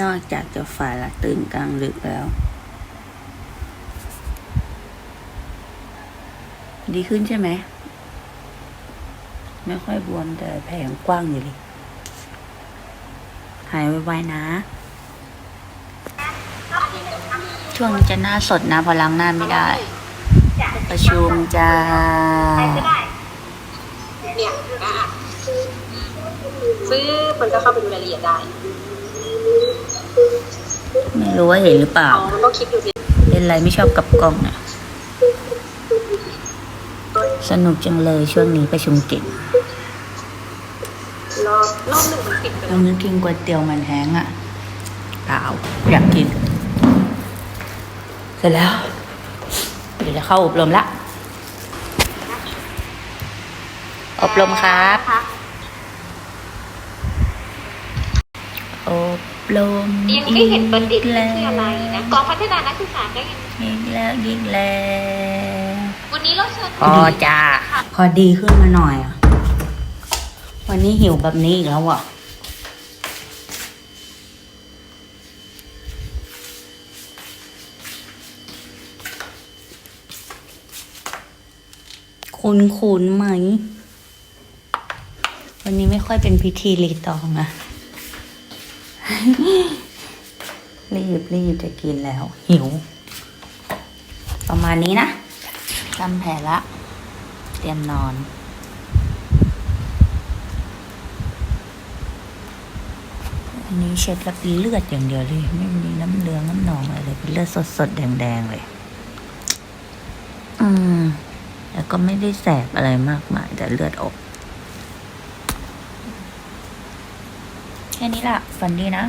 นอกจากจะฝันละตื่นกลางดึกแล้ว ดีขึ้นใช่ไหม ไม่ค่อยบวมแต่แผลยังกว้างอยู่เลยหายไวๆนะ ช่วงนี้จะหน้าสดนะพอล้างหน้าไม่ได้ ประชุมจะเนี่ยนะซื้อมันก็เข้าไปดูรายละเอียดได้ รู้ว่าเห็นหรือเปล่าอ๋อมันก็คลิปดูสิเล่นอะไรไม่ชอบกับกล้องเนี่ยสนุกจังเลยช่วงนี้ประชุมเก่งรอบรอบหนึ่งมันปิดไปเราแล้วนึกกินก๋วยเตี๋ยวมันแห้งอะเปล่าอยากกิน เสร็จแล้ว เดี๋ยวจะเข้าอบรมละ อบรมครับอบ รมยังไม่เห็นประดิษฐ์แล้คืออะไรนะกองพัฒนานักศึกษาก็ยังอีกแล้วอีกแล้ววันนี้เราเชิญพอจ้าพอดีขึ้นมาหน่อยอะวันนี้หิวแบบนี้อีกแล้วอะคุณคุณไหม วันนี้ไม่ค่อยเป็นพิธีรีตองอะ รีบรีบจะกินแล้ว หิว ประมาณนี้นะจำแผลละ เตรียมนอนอันนี้เช็ดแล้วเป็นเลือดอย่างเดียวเลย ไม่มีน้ำเหลืองน้ำหนองอะไรเลยเป็นเลือดสดๆแดงๆเลย อืม แล้วก็ไม่ได้แสบอะไรมากมายแต่เลือดออก ค่นี้ละฝันดีนะ